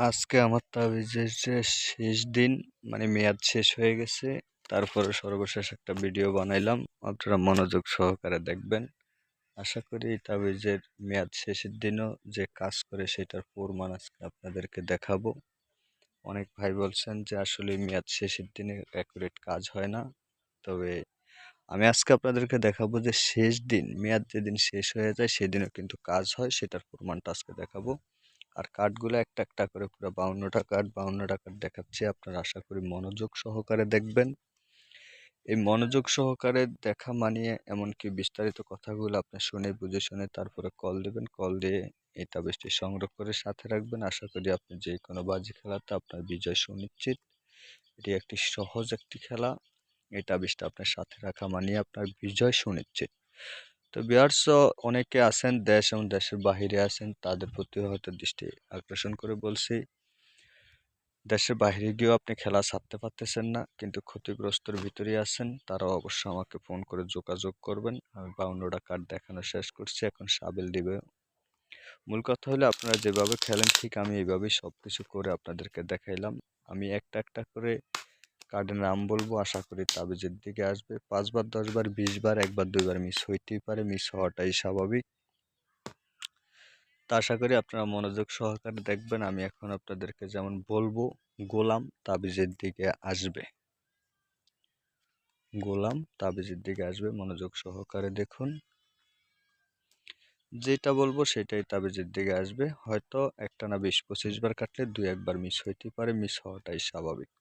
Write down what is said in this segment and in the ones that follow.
আজকে আমার তাবিজের যে শেষ দিন মানে মেয়াদ শেষ হয়ে গেছে, তারপরে সর্বশেষ একটা ভিডিও বানাইলাম। আপনারা মনোযোগ সহকারে দেখবেন। আশা করি তাবিজের মেয়াদ শেষের দিনও যে কাজ করে সেটার প্রমাণ আজকে আপনাদেরকে দেখাবো। অনেক ভাই বলছেন যে আসলে মেয়াদ শেষের দিনে অ্যাকুরেট কাজ হয় না। তবে আমি আজকে আপনাদেরকে দেখাবো যে শেষ দিন, মেয়াদ যেদিন শেষ হয়ে যায় সেদিনও কিন্তু কাজ হয়, সেটার প্রমাণটা আজকে দেখাবো। আর কার্ডগুলো একটা একটা করে পুরো বাউন্নটা কার্ড বাউন্নটা কার্ড দেখাচ্ছি। আপনারা আশা করি মনোযোগ সহকারে দেখবেন। এই মনোযোগ সহকারে দেখা মানিয়ে এমনকি বিস্তারিত কথাগুলো আপনি শুনে, বুঝে শুনে তারপরে কল দেবেন। কল দিয়ে এই তাবিজটি সংগ্রহ করে সাথে রাখবেন। আশা করি আপনি যে কোনো বাজি খেলাতে আপনার বিজয় সুনিশ্চিত। এটি একটি সহজ একটি খেলা। এই তাবিজটা আপনার সাথে রাখা মানিয়ে আপনার বিজয় সুনিশ্চিত। তো বিহার্স অনেকে আছেন, দেশ এবং দেশের বাহিরে আছেন, তাদের প্রতি হয়তো দৃষ্টি আকর্ষণ করে বলছি। দেশের বাইরে গিয়েও আপনি খেলা ছাড়তে পারতেছেন না, কিন্তু ক্ষতিগ্রস্তর ভিতরেই আছেন, তারাও অবশ্য আমাকে ফোন করে যোগাযোগ করবেন। আমি বাউন্নটা কার্ড দেখানো শেষ করছি, এখন সাবেল দিবে। মূল কথা হলো আপনারা যেভাবে খেলেন, ঠিক আমি এইভাবেই সব কিছু করে আপনাদেরকে দেখাইলাম। আমি একটা একটা করে কার্ডের নাম বলব, আশা করি তাবিজের দিকে আসবে। পাঁচবার, দশবার, বিশবার, একবার, দুইবার মিস হইতেই পারে মিস হওয়াটাই স্বাভাবিক। তা আশা করি আপনারা মনোযোগ সহকারে দেখবেন, আমি এখন আপনাদেরকে যেমন বলব, গোলাম তাবিজের দিকে আসবে। গোলাম তাবিজের দিকে আসবে, মনোযোগ সহকারে দেখুন। যেটা বলব সেটাই তাবিজের দিকে আসবে। হয়তো একটা না বিশ পঁচিশ বার কাটলে দুই, একবার মিস হইতে পারে মিস হওয়াটাই স্বাভাবিক।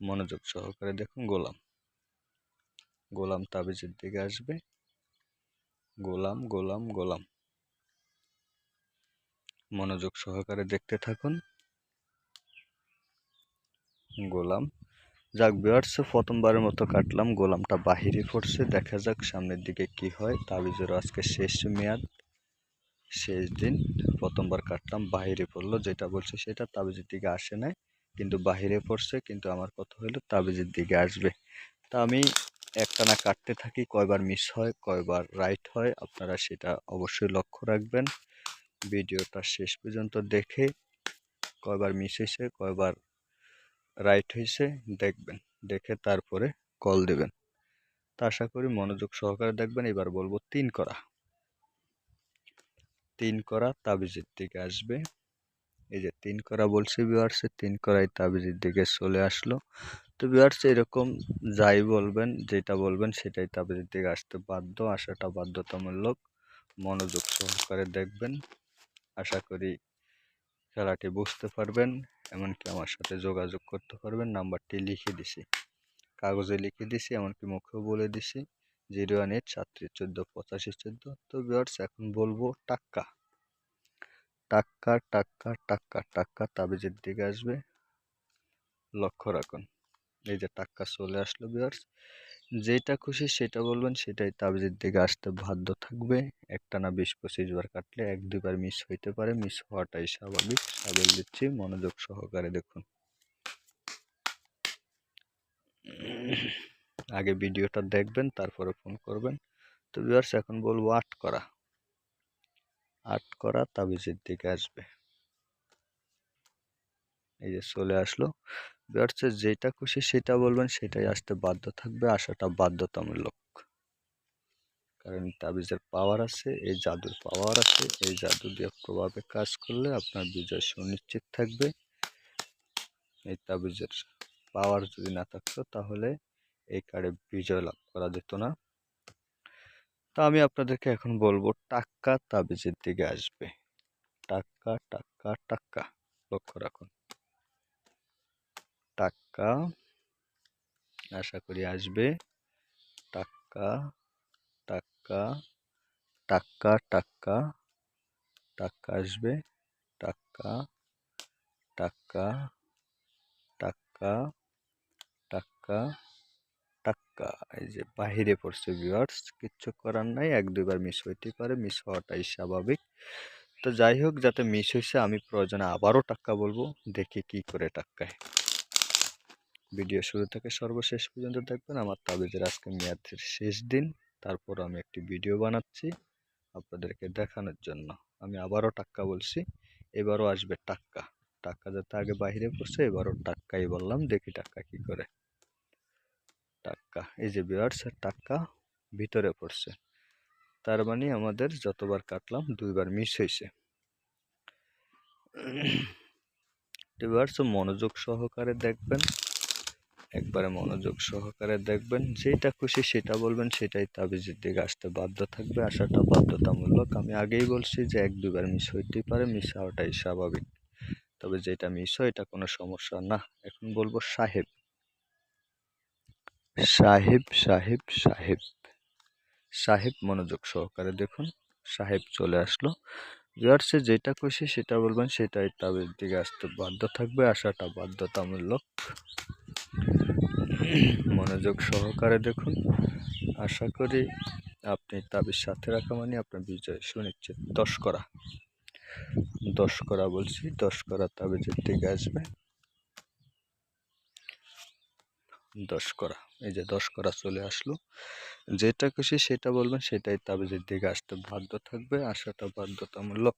মনোযোগ সহকারে দেখুন, গোলাম। গোলাম তাবিজের দিকে আসবে। গোলাম গোলাম গোলাম। মনোযোগ সহকারে দেখতে থাকুন। গোলাম, যাক বিয়ার্সে প্রথমবারের মতো কাটলাম। গোলামটা বাহিরে পড়ছে। দেখা যাক সামনের দিকে কি হয়। তাবিজের আজকে শেষ মেয়াদ, শেষ দিন। প্রথমবার কাটলাম। বাহিরে পড়ল। যেটা বলছে সেটা তাবিজের দিকে আসে নাই। কিন্তু বাহিরে পড়ছে, কিন্তু আমার কথা হলো? তাবিজের দিকে আসবে। তা আমি একটানা কাটতে থাকি, কয়বার মিস হয়, কয়বার রাইট হয়, আপনারা সেটা অবশ্যই লক্ষ্য রাখবেন। ভিডিওটা শেষ পর্যন্ত দেখে কয়বার মিস হয়েছে, কয়বার রাইট হয়েছে দেখবেন। দেখে তারপরে কল দেবেন। তা আশা করি মনোযোগ সহকারে দেখবেন। এবার বলব তিন করা। তিন করা তাবিজের দিকে আসবে। এই যে তিন করা বলছে বিওয়ার্সে তিন করাই তাবিজের দিকে চলে আসলো। তো বিওয়ার্স এরকম যাই বলবেন, যেটা বলবেন সেটাই তাবিজের দিকে আসতে বাধ্য। আসাটা বাধ্যতামূলক মনোযোগ সহকারে দেখবেন। আশা করি খেলাটি বুঝতে পারবেন, এমনকি আমার সাথে যোগাযোগ করতে পারবেন। নাম্বারটি লিখে দিছি। কাগজে লিখে দিছি, এমনকি মুখেও বলে দিছি। জিরো ওয়ান এইট সাতত্রিশ চোদ্দ পঁচাশি চোদ্দ। তো বিয়ার্স এখন বলব টাক্কা। টাক্কা টাক্কা টাক্কা টাক্কা তাবিজের দিকে আসবে। লক্ষ্য রাখুন। এই যে টাক্কা চলে আসলো বিয়ার্স যেটা খুশি সেটা বলবেন, সেটাই তাবিজের দিকে আসতে বাধ্য থাকবে। একটা না বিশ পঁচিশ বার কাটলে এক দুবার মিস হইতে পারে। মিস হওয়াটাই স্বাভাবিক। সাবেল দিচ্ছি, মনোযোগ সহকারে দেখুন। আগে ভিডিওটা দেখবেন, তারপরে ফোন করবেন। তো ভিউয়ার্স এখন বলব আট করা। আট করা তাবিজের দিকে আসবে। এই যে চলে আসলো। ভিউয়ার্সের যেটা খুশি সেটা বলবেন, সেটাই আসতে বাধ্য থাকবে, আসাটা বাধ্যতামূলক। কারণ তাবিজের পাওয়ার আছে, এই জাদুর পাওয়ার আছে, এই জাদু দিয়ে প্রভাবে কাজ করলে আপনার বিজয় সুনিশ্চিত থাকবে। এই তাবিজের পাওয়ার যদি না থাকতো, তাহলে এই কার্ডে বিজয় লাভ করা যেত না। তা আমি আপনাদেরকে এখন বলব, টাক্কা তাবিজের দিকে আসবে। টাক্কা টাক্কা টাক্কা, লক্ষ্য রাখুন। টাক্কা, আশা করি আসবে। টাক্কা টাক্কা টাক্কা টাক্কা টাক্কা আসবে। টাক্কা টাক্কা টাক্কা টাক্কা টাক্কা এই যে বাহিরে পড়ছে ভিউয়ার্স কিচ্ছু করার নাই, এক দুইবার মিস হইতে পারে মিস হওয়াটাই স্বাভাবিক। তো যাই হোক, যাতে মিস হয়েছে আমি প্রয়োজনে আবারও টাক্কা বলব, দেখি কি করে টাক্কায় ভিডিও শুরু থেকে সর্বশেষ পর্যন্ত দেখবেন, আমার তাবিজের আজকে মেয়াদের শেষ দিন। তারপর আমি একটি ভিডিও বানাচ্ছি, আপনাদেরকে দেখানোর জন্য। আমি আবারও টাক্কা বলছি, এবারও আসবে টাক্কা টাকা যাতে আগে বাইরে পড়ছে, এবারও টাক্কাই বললাম, দেখি টাক্কা কি করে। টাক্কা এই যে বিয়ার্স টাক্কা ভিতরে পড়ছে। তার মানে আমাদের যতবার কাটলাম দুইবার মিস হয়েছে বিয়ার্স মনোযোগ সহকারে দেখবেন, একবারে মনোযোগ সহকারে দেখবেন যেটা খুশি সেটা বলবেন, সেটাই তাবিজের দিকে আসতে বাধ্য থাকবে। আসাটা বাধ্যতামূলক। আমি আগেই বলছি যে এক দুবার মিস হইতেই পারে মিস হওয়াটাই স্বাভাবিক। তবে যেটা মিস হয়, এটা কোনো সমস্যা না। এখন বলব সাহেব। সাহেব সাহেব সাহেব। সাহেব মনোযোগ সহকারে দেখুন, সাহেব চলে আসলো। ভিউয়ার্সে যেটা খুশি সেটা বলবেন, সেটাই তাদের দিকে আসতে বাধ্য থাকবে আসাটা বাধ্যতামূলক। মনোযোগ সহকারে দেখুন, আশা করি আপনি তাবিজ সাথে রাখা মানে আপনার বিজয় সুনিশ্চিত। দশ করা দশ করা বলছি দশ করা তাবিজের দিকে আসবে। দশ করা এই যে দশ করা চলে আসলো। যেটা খুশি সেটা বলবেন, সেটাই তাবিজের দিকে আসতে বাধ্য থাকবে। আসাটা বাধ্যতামূলক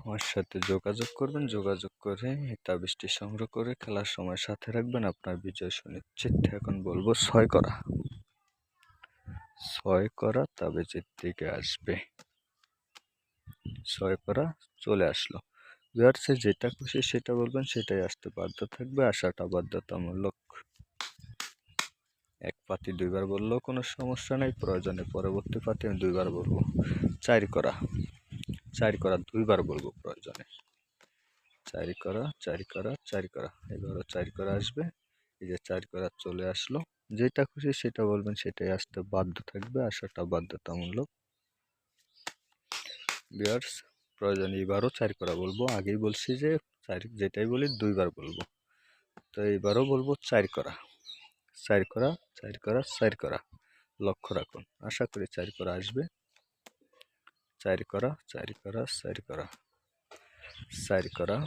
আমার সাথে যোগাযোগ করবেন। যোগাযোগ করে এই তাবিজটি সংগ্রহ করে খেলার সময় সাথে রাখবেন। আপনার বিজয় সুনিশ্চিত। এখন বলব ছয় করা। ছয় করা তাবিজের দিকে আসবে। ছয় করা চলে আসলো। ভিউয়ার্সে যেটা খুশি সেটা বলবেন, সেটাই আসতে বাধ্য থাকবে আসাটা বাধ্যতামূলক। এক পাতি দুইবার বললেও কোনো সমস্যা নেই, প্রয়োজনে পরবর্তী পাতি আমি দুইবার বলব। চার করা চার করা, দুইবার বলব প্রয়োজনে। চারি করা চারি করা চারি করা, এবারও চারি করা আসবে, এই যে চারি করা চলে আসলো। যেটা খুশি সেটা বলবেন, সেটাই আসতে বাধ্য থাকবে আসাটা বাধ্যতামূলক। বিয়ার্স প্রয়োজন এবারও চার করা বলব। আগেই বলছি যে, চার, যেটাই বলি দুইবার বলব। তো এইবারও বলব চার করা। চার করা চার করা চার করা। লক্ষ্য রাখুন। আশা করি চার করা আসবে। চার করা চার করা চার করা। চার করা।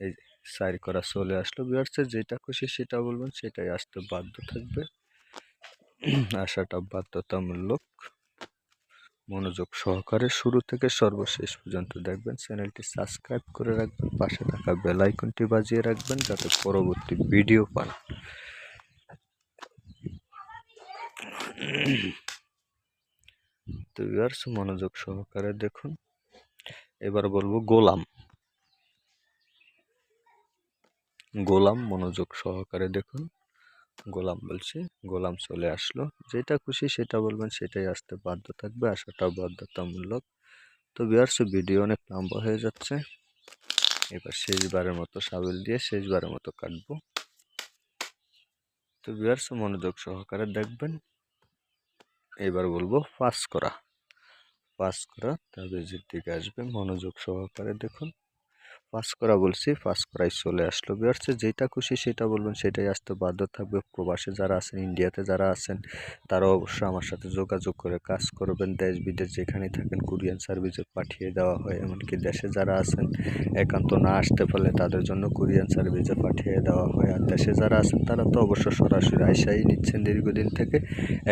এই চার করা চলে আসলো। বিয়ার্সে যেটা খুশি সেটা বলবেন, সেটাই আসতে বাধ্য থাকবে। আসাটা বাধ্যতামূলক। মনোযোগ সহকারে শুরু থেকে সর্বশেষ পর্যন্ত দেখবেন চ্যানেলটি সাবস্ক্রাইব করে রাখবেন, পাশে থাকা বেল আইকনটি বাজিয়ে রাখবেন যাতে পরবর্তী ভিডিও পান। তো ভিউয়ার্স মনোযোগ সহকারে দেখুন। এবার বলব গোলাম। গোলাম, মনোযোগ সহকারে দেখুন। গোলাম বলছি। গোলাম চলে আসলো। যেটা খুশি সেটা বলবেন, সেটাই আসতে বাধ্য থাকবে। আসাটা বাধ্যতামূলক। তো বিয়ার্স ভিডিও অনেক লম্বা হয়ে যাচ্ছে। এবার শেষবারের মতো সাবেল দিয়ে শেষবারের মতো কাটবো। তো বিয়ার্স মনোযোগ সহকারে দেখবেন। এবার বলব পাস করা। পাস করা তাবিজের দিকে আসবে। মনোযোগ সহকারে দেখুন। পাস করা বলছি পাস করাই চলে আসলো। বিয়ার্সে যেটা খুশি সেটা বলবেন, সেটাই আসতে বাধ্য থাকবে। প্রবাসে যারা আছেন, ইন্ডিয়াতে যারা আছেন তারা অবশ্যই আমার সাথে যোগাযোগ করে কাজ করবেন। দেশ বিদেশ যেখানে থাকেন, কুরিয়ান সার্ভিসে পাঠিয়ে দেওয়া হয়। এমনকি দেশে যারা আছেন, একান্ত না আসতে পারলে তাদের জন্য কুরিয়ান সার্ভিসে পাঠিয়ে দেওয়া হয়। আর দেশে যারা আছেন, তারা তো অবশ্য সরাসরি আয়সাই নিচ্ছেন দীর্ঘদিন থেকে।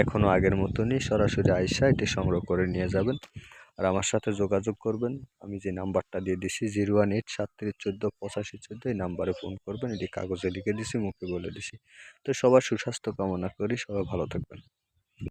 এখনও আগের মতনই সরাসরি আয়সা এটি সংগ্রহ করে নিয়ে যাবেন। আর আমার সাথে যোগাযোগ করবেন। আমি যে নাম্বারটা দিয়ে দিছি জিরো ওয়ান এইট সাতত্রিশ চোদ্দ পঁচাশি চোদ্দ, এই নাম্বারে ফোন করবেন। এটি কাগজে লিখে দিছি, মুখে বলে দিছি। তো সবার সুস্বাস্থ্য কামনা করি। সবাই ভালো থাকবেন।